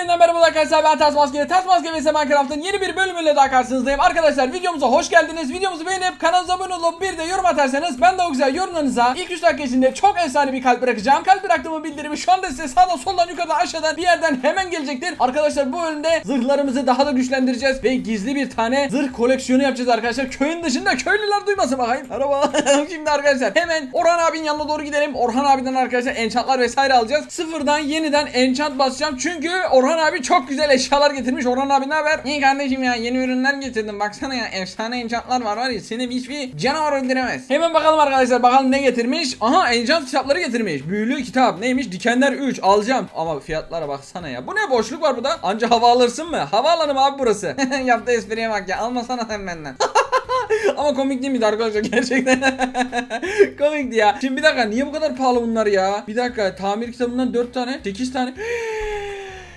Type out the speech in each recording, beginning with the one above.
yeniden merhaba arkadaşlar ben Ters Maske. Ters Maske vs Minecraft'ın yeni bir bölümüyle daha karşınızdayım. Arkadaşlar videomuza hoş geldiniz. Videomuzu beğenip kanalımıza abone olup bir de yorum atarsanız Ben de o güzel yorumlarınıza ilk 3 dakika içinde çok efsane bir kalp bırakacağım. Kalp bıraktığımı bildirimi şu anda size sağdan soldan yukarıdan aşağıdan bir yerden hemen gelecektir. Arkadaşlar bu bölümde zırhlarımızı daha da güçlendireceğiz Ve gizli bir tane zırh koleksiyonu yapacağız arkadaşlar. Köyün dışında köylüler duymasın bakayım. Merhaba. Şimdi arkadaşlar hemen Orhan abinin yanına doğru gidelim. Orhan abiden arkadaşlar enchantlar vesaire alacağız. Sıfırdan yeniden enchant basacağım. Çünkü Orhan abi çok güzel eşyalar getirmiş. Orhan abi ne haber? İyi kardeşim ya yeni ürünler getirdim. Baksana ya efsane enchantlar var var ya. Seni hiçbir canavar öldüremez. Hemen bakalım arkadaşlar bakalım ne getirmiş? Aha enchant kitapları getirmiş. Büyülü kitap. Neymiş? Dikenler 3 alacağım. Ama fiyatlara baksana ya. Bu ne boşluk var burada? Anca hava alırsın mı? Havaalanı mı abi burası? Yaptığı espriye bak ya. Almasana sen benden. Ama komik değil miydi arkadaşlar? Gerçekten? Komikti ya. Şimdi bir dakika niye bu kadar pahalı bunlar ya? Bir dakika tamir kitabından 4 tane 8 tane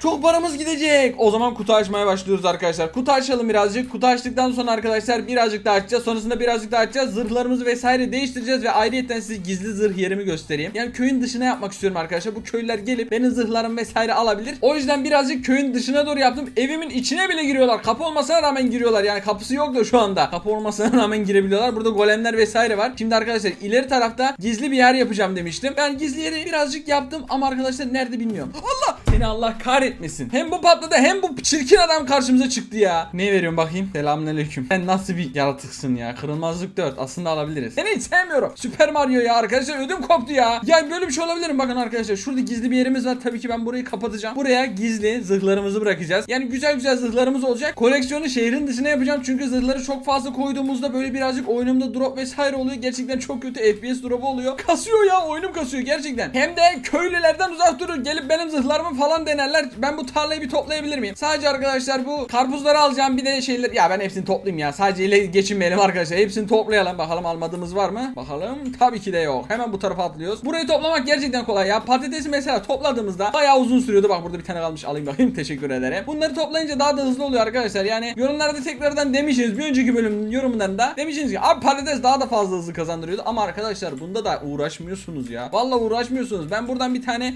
çok paramız gidecek. O zaman kutu açmaya başlıyoruz arkadaşlar. Kutu açalım birazcık. Kutu açtıktan sonra arkadaşlar birazcık daha açacağız. Sonrasında birazcık daha açacağız. Zırhlarımızı vesaire değiştireceğiz ve ayrıyeten size gizli zırh yerimi göstereyim. Yani köyün dışına yapmak istiyorum arkadaşlar. Bu köylüler gelip benim zırhlarım vesaire alabilir. O yüzden birazcık köyün dışına doğru yaptım. Evimin içine bile giriyorlar. Kapı olmasına rağmen giriyorlar. Yani kapısı yok da şu anda. Kapı olmasına rağmen girebiliyorlar. Burada golemler vesaire var. Şimdi arkadaşlar ileri tarafta gizli bir yer yapacağım demiştim. Ben gizli yeri birazcık yaptım ama arkadaşlar nerede bilmiyorum. Allah! Seni Allah kahretmesin. Hem bu patladı hem bu çirkin adam karşımıza çıktı ya. Ne veriyorum bakayım? Selamünaleyküm. Sen nasıl bir yaratıksın ya? Kırılmazlık 4. Aslında alabiliriz. Seni hiç sevmiyorum. Süper Mario ya arkadaşlar ödüm koptu ya. Ya böyle bir şey olabilir mi? Bakın arkadaşlar şurada gizli bir yerimiz var. Tabii ki ben burayı kapatacağım. Buraya gizli zırhlarımızı bırakacağız. Yani güzel güzel zırhlarımız olacak. Koleksiyonu şehrin dışına yapacağım. Çünkü zırhları çok fazla koyduğumuzda böyle birazcık oyunumda drop vesaire oluyor. Gerçekten çok kötü FPS drop'u oluyor. Kasıyor ya oyunum kasıyor gerçekten. Hem de köylülerden uzak durun. Gelip benim zırhlarımı falan denerler. Ben bu tarlayı bir toplayabilir miyim? Sadece arkadaşlar bu karpuzları alacağım. Bir de şeyler ya ben hepsini toplayayım ya. Sadece ile geçinmeyelim arkadaşlar. Hepsini toplayalım. Bakalım almadığımız var mı? Bakalım. Tabii ki de yok. Hemen bu tarafa atlıyoruz. Burayı toplamak gerçekten kolay ya. Patatesi mesela topladığımızda bayağı uzun sürüyordu. Bak burada bir tane kalmış. Alayım bakayım. Teşekkür ederim. Bunları toplayınca daha da hızlı oluyor arkadaşlar. Yani yorumlarda tekrardan demişsiniz. Bir önceki bölümün yorumlarında demişsiniz ki abi patates daha da fazla hızlı kazandırıyordu. Ama arkadaşlar bunda da uğraşmıyorsunuz ya. Vallahi uğraşmıyorsunuz. Ben buradan bir tane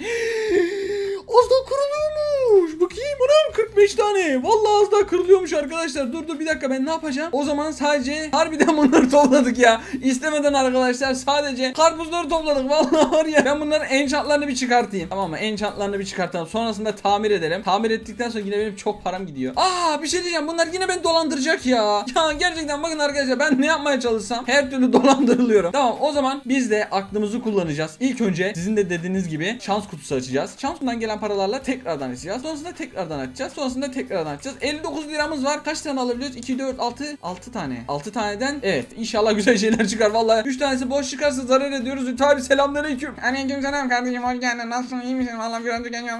5 tane. Vallahi az daha kırılıyormuş arkadaşlar. Dur dur bir dakika ben ne yapacağım? O zaman sadece harbiden bunları topladık ya. İstemeden arkadaşlar sadece karpuzları topladık. Vallahi var ya. Ben bunların enchantlarını bir çıkartayım. Tamam mı? Enchantlarını bir çıkartalım. Sonrasında tamir edelim. Tamir ettikten sonra yine benim çok param gidiyor. Aa bir şey diyeceğim. Bunlar yine beni dolandıracak ya. Ya gerçekten bakın arkadaşlar ben ne yapmaya çalışsam her türlü dolandırılıyorum. Tamam o zaman biz de aklımızı kullanacağız. İlk önce sizin de dediğiniz gibi şans kutusu açacağız. Şans kutusundan gelen paralarla tekrardan açacağız. Sonrasında tekrardan açacağız. Sonrasında tekrardan açacağız. 59 liramız var. Kaç tane alabiliyoruz? 2, 4, 6, 6 tane. 6 taneden evet inşallah güzel şeyler çıkar. Vallahi 3 tanesi boş çıkarsa zarar ediyoruz. Tabi selamünaleyküm. Aleyküm selam kardeşim hoş geldin. Nasılsın iyi misin? Vallahi birazcık geliyorum.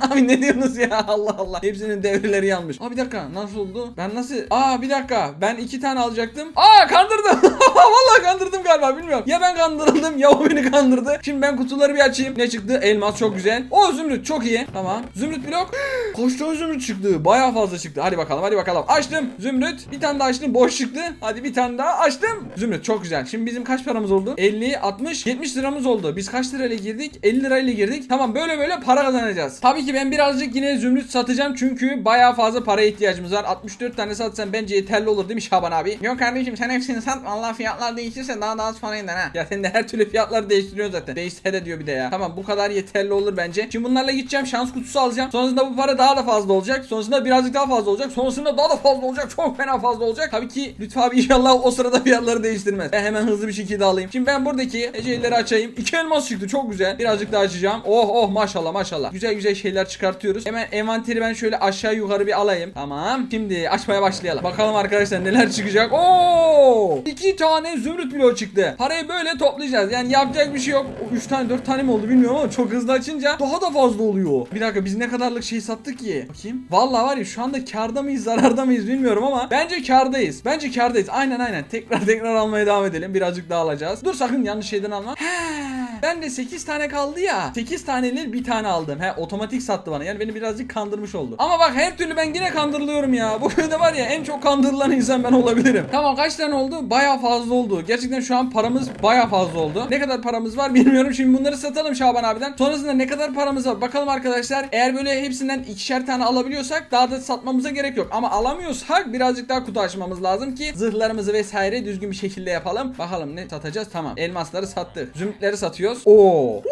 Abi ne diyorsunuz ya? Allah Allah. Hepsinin devreleri yanmış. Aa bir dakika nasıl oldu? Ben nasıl? Aa bir dakika. Ben 2 tane alacaktım. Aa kandırdım. Vallahi kandırdım galiba bilmiyorum. Ya ben kandırıldım ya o beni kandırdı. Şimdi ben kutuları bir açayım. Ne çıktı? Elmas çok güzel. O zümrüt çok iyi. Tamam. Zümrüt blok. Kaç tane zümrüt çıktı? Baya fazla çıktı. Hadi bakalım hadi bakalım. Açtım. Zümrüt. Bir tane daha açtım. Boş çıktı. Hadi bir tane daha açtım. Zümrüt çok güzel. Şimdi bizim kaç paramız oldu? 50, 60, 70 liramız oldu. Biz kaç lirayla girdik? 50 lirayla girdik. Tamam böyle böyle para kazanacağız. Tabii ki ben birazcık yine zümrüt satacağım. Çünkü baya fazla paraya ihtiyacımız var. 64 tane satsam bence yeterli olur değil mi Şaban abi? Yok kardeşim sen hepsini sat. Allah fiyatlar değişirse daha da az para iner ha. Ya sen de her türlü fiyatları değiştiriyorsun zaten. Değişse de diyor bir de ya. Tamam bu kadar yeterli olur bence. Şimdi bunlarla gideceğim. Şans kutusu alacağım. Sonrasında bu para daha da fazla olacak. Sonrasında birazcık daha fazla olacak. Sonrasında daha da fazla olacak. Çok fena fazla olacak. Tabii ki Lütfü abi inşallah o sırada fiyatları değiştirmez. Ben hemen hızlı bir şekilde alayım. Şimdi ben buradaki eceleri açayım. İki elmas çıktı. Çok güzel. Birazcık daha açacağım. Oh oh maşallah maşallah. Güzel güzel şeyler çıkartıyoruz. Hemen envanteri ben şöyle aşağı yukarı bir alayım. Tamam. Şimdi açmaya başlayalım. Bakalım arkadaşlar neler çıkacak. Oo! İki tane zümrüt bloğu çıktı. Parayı böyle toplayacağız. Yani yapacak bir şey yok. 3 tane 4 tane mi oldu bilmiyorum ama çok hızlı açınca daha da fazla oluyor. Bir dakika biz ne kadarlık şey sattık ki? Bakayım. Vallahi var ya şu anda karda mıyız zararda mıyız bilmiyorum ama bence kardayız. Bence kardayız. Aynen aynen. Tekrar tekrar almaya devam edelim. Birazcık daha alacağız. Dur sakın yanlış şeyden alma. He. Ben de 8 tane kaldı ya. 8 tanenin bir tane aldım. He otomatik sattı bana. Yani beni birazcık kandırmış oldu. Ama bak her türlü ben yine kandırılıyorum ya. Bu köyde var ya en çok kandırılan insan ben olabilirim. Tamam kaç tane oldu? Baya fazla oldu. Gerçekten şu an paramız baya fazla oldu. Ne kadar paramız var bilmiyorum. Şimdi bunları satalım Şaban abiden. Sonrasında ne kadar paramız var bakalım arkadaşlar. Eğer böyle hepsinden ikişer tane alabiliyorsak daha da satmamıza gerek yok. Ama alamıyorsak birazcık daha kutu açmamız lazım ki zırhlarımızı vesaire düzgün bir şekilde yapalım. Bakalım ne satacağız? Tamam. Elmasları sattık. Zümrütleri satıyoruz. Oo.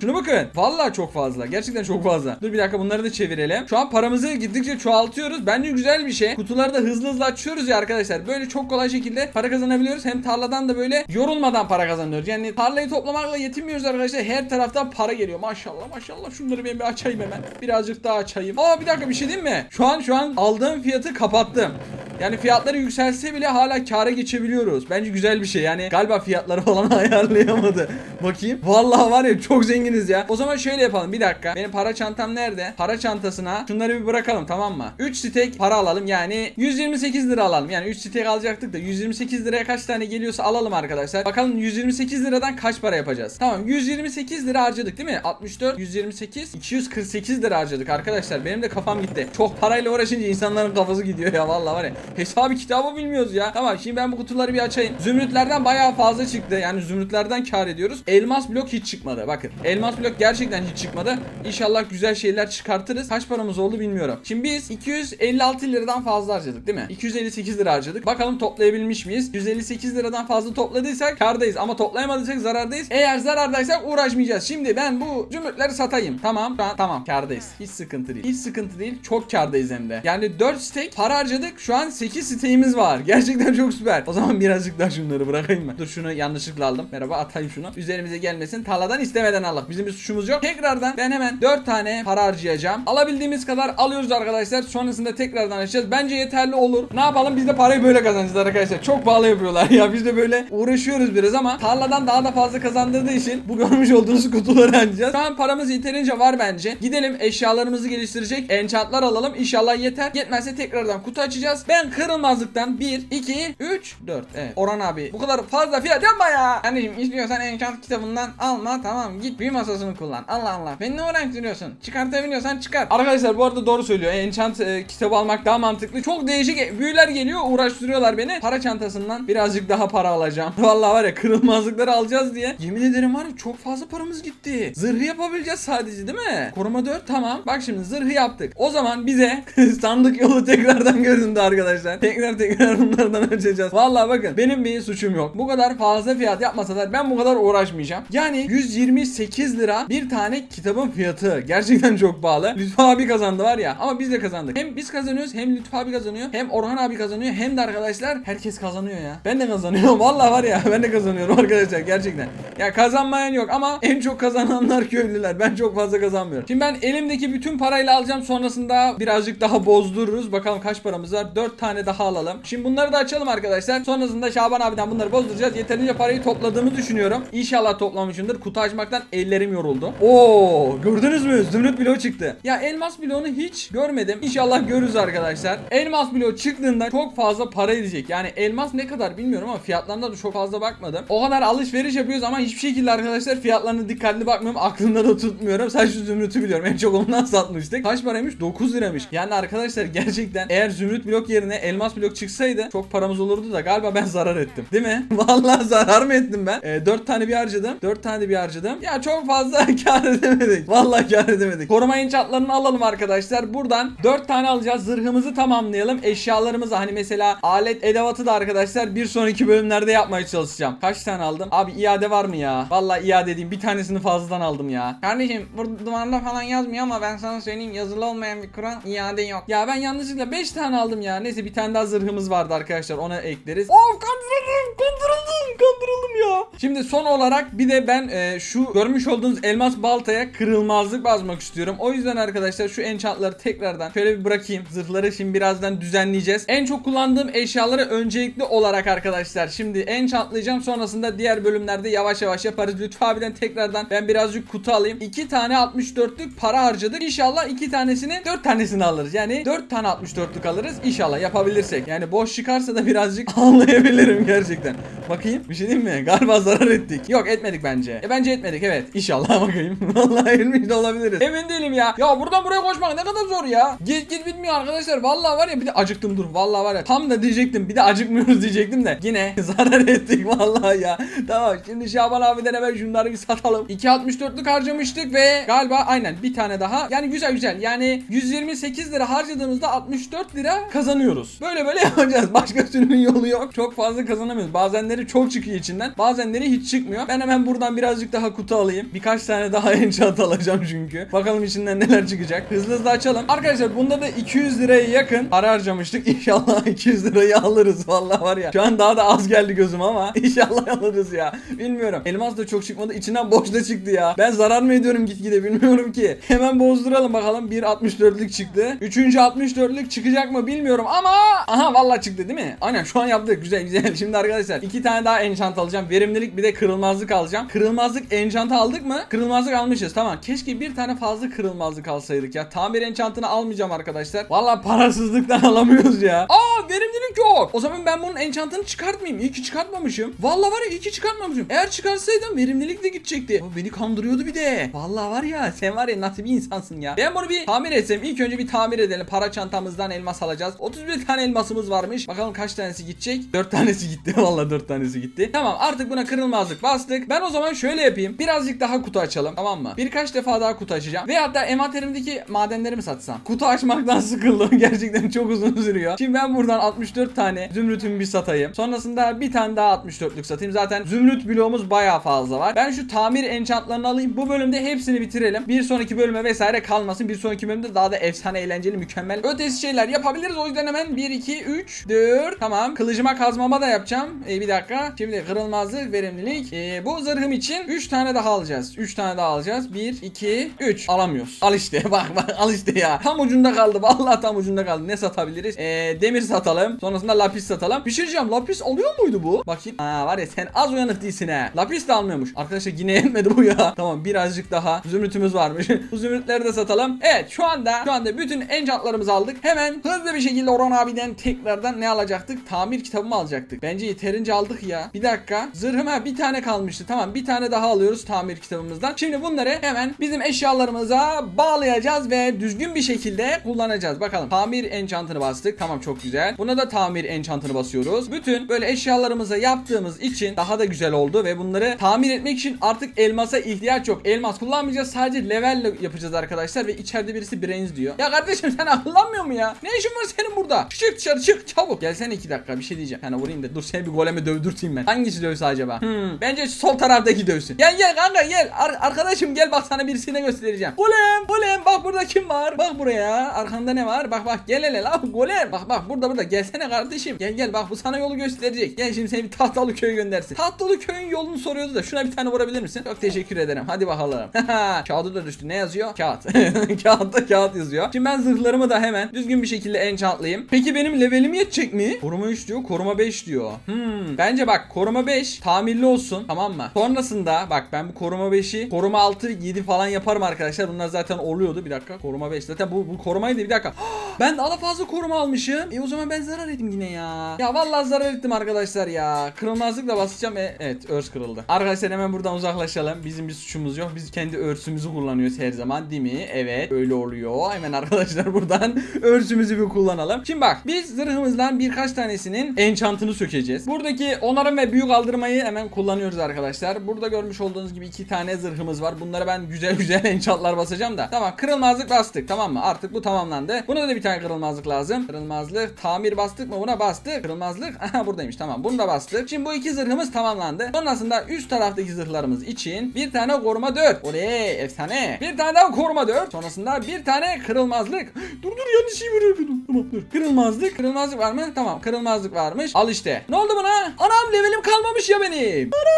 Şuna bakın. Vallahi çok fazla. Gerçekten çok fazla. Dur bir dakika bunları da çevirelim. Şu an paramızı gittikçe çoğaltıyoruz. Bence güzel bir şey. Kutuları da hızlı hızlı açıyoruz ya arkadaşlar. Böyle çok kolay şekilde para kazanabiliyoruz. Hem tarladan da böyle yorulmadan para kazanıyoruz. Yani tarlayı toplamakla yetinmiyoruz arkadaşlar. Her taraftan para geliyor. Maşallah maşallah. Şunları ben bir açayım hemen. Birazcık daha açayım. Aa bir dakika bir şey diyeyim mi? Şu an şu an aldığım fiyatı kapattım. Yani fiyatları yükselse bile hala kâra geçebiliyoruz. Bence güzel bir şey. Yani galiba fiyatları falan ayarlayamadı. Bakayım. Vallahi var ya çok zenginiz ya. O zaman şöyle yapalım. Bir dakika. Benim para çantam nerede? Para çantasına şunları bir bırakalım tamam mı? 3 stek para alalım. Yani 128 lira alalım. Yani 3 stek alacaktık da 128 liraya kaç tane geliyorsa alalım arkadaşlar. Bakalım 128 liradan kaç para yapacağız? Tamam 128 lira harcadık değil mi? 64, 128, 248 lira harcadık arkadaşlar. Benim de kafam gitti. Çok parayla uğraşınca insanların kafası gidiyor ya vallahi var ya. Hesabı kitabı bilmiyoruz ya. Tamam şimdi ben bu kutuları bir açayım. Zümrütlerden bayağı fazla çıktı. Yani zümrütlerden kar ediyoruz. Elmas blok hiç çıkmadı. Bakın. Elmas blok gerçekten hiç çıkmadı. İnşallah güzel şeyler çıkartırız. Kaç paramız oldu bilmiyorum. Şimdi biz 256 liradan fazla harcadık değil mi? 258 lira harcadık. Bakalım toplayabilmiş miyiz? 158 liradan fazla topladıysak kardayız ama toplayamadıysak zarardayız. Eğer zarardaysak uğraşmayacağız. Şimdi ben bu zümrütleri satayım. Tamam. Şu an tamam kardayız. Hiç sıkıntı değil. Hiç sıkıntı değil. Çok kardayız hem de. Yani 4 stek para harcadık. Şu an 8 steğimiz var. Gerçekten çok süper. O zaman birazcık daha şunları bırakayım mı? Dur şunu yanlışlıkla aldım. Merhaba atayım şunu. Üzerimize gelmesin. Tarladan istemeden aldık. Bizim bir suçumuz yok. Tekrardan ben hemen 4 tane para harcayacağım. Alabildiğimiz kadar alıyoruz arkadaşlar. Sonrasında tekrardan açacağız. Bence yeterli olur. Ne yapalım? Biz de parayı böyle kazanacağız arkadaşlar. Çok pahalı yapıyorlar ya. Biz de böyle uğraşıyoruz biraz ama tarladan daha da fazla kazandırdığı için bu görmüş olduğunuz kutuları açacağız. Şu an paramız yeterince var bence. Gidelim eşyalarımızı geliştirecek. Enchantlar alalım. İnşallah yeter. Yetmezse tekrardan kutu açacağız. Ben kırılmazlıktan 1, 2, 3, 4. Evet. Orhan abi bu kadar fazla fiyat yapma ya. Anneciğim istiyorsan enchant kitabından alma tamam git büyü masasını kullan. Allah Allah. Beni ne uğraştırıyorsun? Çıkartabiliyorsan çıkar. Arkadaşlar bu arada doğru söylüyor. Enchant e, kitabı almak daha mantıklı. Çok değişik büyüler geliyor uğraştırıyorlar beni. Para çantasından birazcık daha para alacağım. Vallahi var ya kırılmazlıkları alacağız diye. Yemin ederim var ya çok fazla paramız gitti. Zırhı yapabileceğiz sadece değil mi? Koruma 4 tamam. Bak şimdi zırhı yaptık. O zaman bize sandık yolu tekrardan göründü arkadaşlar. Tekrar tekrar bunlardan açacağız. Vallahi bakın benim bir suçum yok. Bu kadar fazla fiyat yapmasalar ben bu kadar uğraşmayacağım. Yani 128 lira bir tane kitabın fiyatı. Gerçekten çok pahalı. Lütfü abi kazandı var ya. Ama biz de kazandık. Hem biz kazanıyoruz hem Lütfü abi kazanıyor. Hem Orhan abi kazanıyor. Hem de arkadaşlar herkes kazanıyor ya. Ben de kazanıyorum. Vallahi var ya ben de kazanıyorum arkadaşlar gerçekten. Ya kazanmayan yok ama en çok kazananlar köylüler. Ben çok fazla kazanmıyorum. Şimdi ben elimdeki bütün parayla alacağım. Sonrasında birazcık daha bozdururuz. Bakalım kaç paramız var. 4 tane daha alalım. Şimdi bunları da açalım arkadaşlar. Sonrasında Şaban abiden bunları bozduracağız. Yeterince parayı topladığımı düşünüyorum. İnşallah toplamışımdır. Kutu açmaktan ellerim yoruldu. Oo, gördünüz mü? Zümrüt bloğu çıktı. Ya elmas bloğunu hiç görmedim. İnşallah görürüz arkadaşlar. Elmas bloğu çıktığında çok fazla para edecek. Yani elmas ne kadar bilmiyorum ama fiyatlarına da çok fazla bakmadım. O kadar alışveriş yapıyoruz ama hiçbir şekilde arkadaşlar fiyatlarına dikkatli bakmıyorum. Aklımda da tutmuyorum. Sadece zümrütü biliyorum. En çok ondan satmıştık. Kaç paraymış? 9 liramış. Yani arkadaşlar gerçekten eğer zümrüt blok yerine elmas blok çıksaydı çok paramız olurdu da galiba ben zarar ettim. Değil mi? Vallahi zarar mı ettim ben? E, 4 tane bir harcadım. 4 tane bir harcadım. Ya çok fazla kar edemedik. Vallahi kar edemedik. Koruma inşaatlarını alalım arkadaşlar. Buradan 4 tane alacağız. Zırhımızı tamamlayalım. Eşyalarımızı hani mesela alet edevatı da arkadaşlar bir sonraki bölümlerde yapmaya çalışacağım. Kaç tane aldım? Abi iade var mı ya? Vallahi iade edeyim. Bir tanesini fazladan aldım ya. Kardeşim burada duvarda falan yazmıyor ama ben sana söyleyeyim yazılı olmayan bir Kur'an iade yok. Ya ben yanlışlıkla 5 tane aldım ya. Neyse bir tane daha zırhımız vardı arkadaşlar. Ona ekleriz. Of kandırıldım. Kandırıldım. Kandırıldım ya. Şimdi son olarak bir de ben e, şu görmüş olduğunuz elmas baltaya kırılmazlık basmak istiyorum. O yüzden arkadaşlar şu enchantları tekrardan şöyle bir bırakayım. Zırhları şimdi birazdan düzenleyeceğiz. En çok kullandığım eşyaları öncelikli olarak arkadaşlar şimdi enchantlayacağım. Sonrasında diğer bölümlerde yavaş yavaş yaparız. Lütfü abiden tekrardan ben birazcık kutu alayım. 2 tane 64'lük para harcadık. İnşallah 2 tanesini 4 tanesini alırız. Yani 4 tane 64'lük alırız. İnşallah yapabilirsek. Yani boş çıkarsa da birazcık anlayabilirim gerçekten. Bakayım. Bir şey diyeyim mi? Galiba zarar ettik. Yok etmedik bence. E bence etmedik evet. İnşallah bakayım. Vallahi ölmüş de olabiliriz. Emin değilim ya. Ya buradan buraya koşmak ne kadar zor ya. Git git bitmiyor arkadaşlar. Vallahi var ya bir de acıktım dur. Vallahi var ya. Tam da diyecektim. Bir de acıkmıyoruz diyecektim de. Yine zarar ettik vallahi ya. Tamam şimdi Şaban abiden hemen şunları bir satalım. 2.64'lük harcamıştık ve galiba aynen bir tane daha. Yani güzel güzel. Yani 128 lira harcadığımızda 64 lira kazanıyoruz. Böyle böyle yapacağız. Başka türlü yolu yok. Çok fazla kazanamıyoruz. Bazenleri çok çıkıyor içinden. Bazenleri hiç çıkmıyor. Ben hemen buradan birazcık daha kutu alayım. Birkaç tane daha enchant alacağım çünkü. Bakalım içinden neler çıkacak. Hızlı hızlı açalım. Arkadaşlar bunda da 200 liraya yakın para harcamıştık. İnşallah 200 lirayı alırız. Vallahi var ya. Şu an daha da az geldi gözüm ama inşallah alırız ya. Bilmiyorum. Elmas da çok çıkmadı. İçinden boş da çıktı ya. Ben zarar mı ediyorum gitgide bilmiyorum ki. Hemen bozduralım bakalım. Bir 64'lük çıktı. Üçüncü 64'lük çıkacak mı bilmiyorum ama aha vallahi çıktı değil mi? Aynen şu an yaptık. Güzel güzel. Şimdi arkadaşlar iki tane daha enchant alacağım. Verimlilik bir de kırılmazlık alacağım. Kırılmazlık enchant'ı aldık mı? Kırılmazlık almışız. Tamam. Keşke bir tane fazla kırılmazlık alsaydık ya. Tamir enchant'ını almayacağım arkadaşlar. Vallahi parasızlıktan alamıyoruz ya. Aa verimlilik yok. O zaman ben bunun enchant'ını çıkartmayayım. İyi ki çıkartmamışım. Vallahi var ya iyi ki çıkartmamışım. Eğer çıkarsaydım verimlilik de gidecekti. O beni kandırıyordu bir de. Vallahi var ya sen var ya nasıl bir insansın ya. Ben bunu bir tamir etsem ilk önce bir tamir edelim. Para çantamızdan elmas alacağız. 31 tane elmasımız varmış. Bakalım kaç tanesi gidecek? 4 tanesi gitti. Vallahi 4 tanesi gitti. Tamam artık buna kırılmazlık bastık. Ben o zaman şöyle yapayım. Birazcık daha kutu açalım. Tamam mı? Birkaç defa daha kutu açacağım. Ve hatta envanterimdeki madenleri mi satsam? Kutu açmaktan sıkıldım. Gerçekten çok uzun sürüyor. Şimdi ben buradan 64 tane zümrütümü bir satayım. Sonrasında bir tane daha 64'lük satayım. Zaten zümrüt bloğumuz bayağı fazla var. Ben şu tamir enchantlarını alayım. Bu bölümde hepsini bitirelim. Bir sonraki bölüme vesaire kalmasın. Bir sonraki bölümde daha da efsane eğlenceli mükemmel ötesi şeyler yapabiliriz. O yüzden hemen 1 2 3 4 tamam. Kılıcıma kazmama da yapacağım. E, bir dakika. Şimdi kırılmazlık, verimlilik. E, bu zırhım için 3 tane daha alacağız. 3 tane daha alacağız. 1 2 3 alamıyoruz. Al işte bak bak al işte ya. Tam ucunda kaldı. Vallahi tam ucunda kaldı. Ne satabiliriz? E, demir satalım. Sonrasında lapis satalım. Bir şey diyeceğim. Lapis alıyor muydu bu? Bakayım. Aa var ya sen az uyanık değilsin ha. Lapis de almıyormuş. Arkadaşlar yine yetmedi bu ya. Tamam birazcık daha zümrütümüz varmış. bu zümrütleri de satalım. Evet şu anda şu anda bütün enchantlarımızı aldık. Hemen hızlı bir şekilde Orhan abiden tekrardan ne alacaktık? Tamir kitabımı alacaktık. Bence yeterince aldık ya. Bir dakika. Zırhıma bir tane kalmıştı. Tamam bir tane daha alıyoruz tamir kitabımızdan. Şimdi bunları hemen bizim eşyalarımıza bağlayacağız ve düzgün bir şekilde kullanacağız. Bakalım. Tamir enchantını bastık. Tamam çok güzel. Buna da tamir enchantını basıyoruz. Bütün böyle eşyalarımıza yaptığımız için daha da güzel oldu ve bunları tamir etmek için artık elmasa ihtiyaç yok. Elmas kullanmayacağız. Sadece level yapacağız arkadaşlar ve içeride birisi brains diyor. Ya kardeşim sen akıllanmıyor mu ya? Ne işin var senin burada? Çık dışarı çık çabuk. Gelsene iki dakika bir şey diyeceğim. Yani vurayım da dur seni bir goleme dövdürteyim ben. Hangisi dövse acaba? Hmm, bence sol taraftaki dövsün. Gel gel kanka gel. Ar- arkadaşım gel bak sana birisine göstereceğim. Golem golem bak burada kim var? Bak buraya. Arkanda ne var? Bak bak gel hele la golem. Bak bak burada burada gelsene kardeşim. Gel gel bak bu sana yolu gösterecek. Gel şimdi seni bir tahtalı köye göndersin. Tahtalı köyün yolunu soruyordu da şuna bir tane vurabilir misin? Çok teşekkür ederim. Hadi bakalım. Kağıdı da düştü. Ne yazıyor? Kağıt. Kağıtta kağıt yazıyor. Şimdi ben zırhlarımı da hemen düzgün bir şekilde enchantlayayım. Peki benim levelim yetecek mi? Koruma 3 diyor. Koruma 5 diyor. Hmm. Bence bak koruma 5 tamirli olsun. Tamam mı? Sonrasında bak ben bu koruma 5'i koruma 6 7 falan yaparım arkadaşlar. Bunlar zaten oluyordu. Bir dakika. Koruma 5. Zaten bu, bu korumaydı. Bir dakika. ben daha fazla koruma almışım. E o zaman ben zarar ettim yine ya. Ya vallahi zarar ettim arkadaşlar ya. Kırılmazlıkla basacağım. E, evet örs kırıldı. Arkadaşlar hemen buradan uzaklaşalım. Bizim bir suçumuz yok. Biz kendi örsümüzü kullanıyoruz her zaman değil mi? Evet öyle oluyor. Hemen arkadaşlar buradan örsümüzü bir kullanalım. Şimdi bak biz zırhımızdan birkaç tanesinin enchantını sökeceğiz. Buradaki onarım ve büyük aldırmayı hemen kullanıyoruz arkadaşlar. Burada görmüş olduğunuz gibi iki tane zırhımız var. Bunlara ben güzel güzel enchantlar basacağım da. Tamam kırılmazlık bastık tamam mı? Artık bu tamamlandı. Buna da bir tane kırılmazlık lazım. Kırılmazlık tamir bastık mı? Buna bastık. Kırılmazlık aha buradaymış tamam. Bunu da bastık. Şimdi bu iki zırhımız tamamlandı. Sonrasında üst taraftaki zırhlarımız için bir tane koruma 4. Oley efsane. Bir tane daha koruma 4. Sonrasında bir tane kırılmazlık. dur dur yanlış şey bırakıyordum. Tamam dur. Kırılmazlık. Kırılmazlık var mı? Tamam kırılmazlık varmış. Al işte. Ne oldu buna? Anam levelim kalmamış ya benim. Ana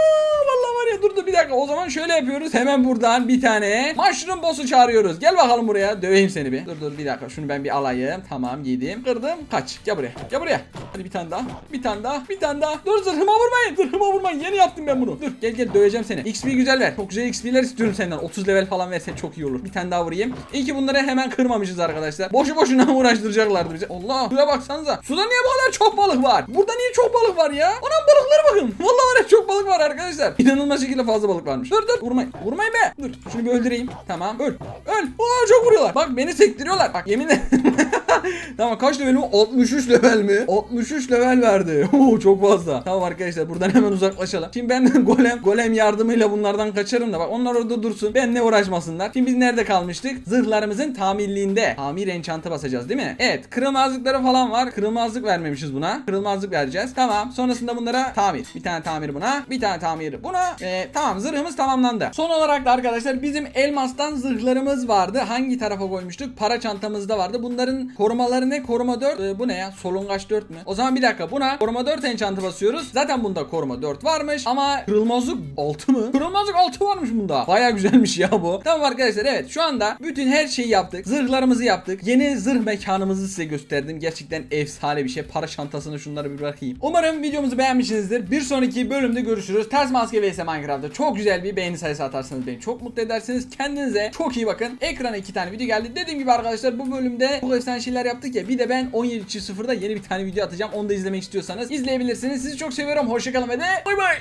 vallahi var ya dur dur bir dakika. O zaman şöyle yapıyoruz. Hemen buradan bir tane mushroom boss'u çağırıyoruz. Gel bakalım buraya. Döveyim seni bir. Dur dur bir dakika. Şunu ben bir alayım. Tamam yedim. Kırdım. Kaç. Gel buraya. Gel buraya. Hadi bir tane daha. Bir tane daha. Bir tane daha. Dur zırhıma vurmayın. Zırhıma vurmayın. Yeni yaptım ben bunu. Dur gel gel döveceğim seni. XP güzel ver. Çok güzel XP'ler istiyorum senden. 30 level falan versen çok iyi olur. Bir tane daha vurayım. İyi ki bunları hemen kırmamışız arkadaşlar. Boşu boşuna uğraştıracaklardı bize. Allah. Suya baksanıza. Suda niye bu kadar çok balık var? Burada niye çok balık var ya? Anam balıklar Balıklara bakın. Vallahi var ya çok balık var arkadaşlar. İnanılmaz şekilde fazla balık varmış. Dur dur vurmayın. Vurmayın be. Dur şunu bir öldüreyim. Tamam öl. Öl. Oo çok vuruyorlar. Bak beni sektiriyorlar. Bak yeminle. tamam kaç level mi? 63 level mi? 63 level verdi. Oo çok fazla. Tamam arkadaşlar buradan hemen uzaklaşalım. Şimdi ben golem golem yardımıyla bunlardan kaçarım da bak onlar orada dursun. Benle uğraşmasınlar. Şimdi biz nerede kalmıştık? Zırhlarımızın tamirliğinde. Tamir enchant'a basacağız değil mi? Evet. Kırılmazlıkları falan var. Kırılmazlık vermemişiz buna. Kırılmazlık vereceğiz. Tamam. Sonrasında bunlara tamir. Bir tane tamir buna. Bir tane tamir buna. Ee, tamam zırhımız tamamlandı. Son olarak da arkadaşlar bizim elmastan zırhlarımız vardı. Hangi tarafa koymuştuk? Para çantamızda vardı. Bunların korumaları ne? Koruma 4. Ee, bu ne ya? Solungaç 4 mü? O zaman bir dakika buna koruma 4 enchant'ı basıyoruz. Zaten bunda koruma 4 varmış ama kırılmazlık 6 mı? Kırılmazlık 6 varmış bunda. Baya güzelmiş ya bu. Tamam arkadaşlar evet şu anda bütün her şeyi yaptık. Zırhlarımızı yaptık. Yeni zırh mekanımızı size gösterdim. Gerçekten efsane bir şey. Para çantasını şunları bir bırakayım. Umarım videomuzu beğenmişsinizdir. Bir sonraki bölümde görüşürüz. Ters maske vs Minecraft'ta çok güzel bir beğeni sayısı atarsanız beni çok mutlu edersiniz. Kendinize çok iyi bakın. Ekrana iki tane video geldi. Dediğim gibi arkadaşlar bu bölümde çok efsane şeyler yaptık ya. Bir de ben 17.0'da yeni bir tane video atacağım. Onu da izlemek istiyorsanız izleyebilirsiniz. Sizi çok seviyorum. Hoşçakalın ve de bay bay.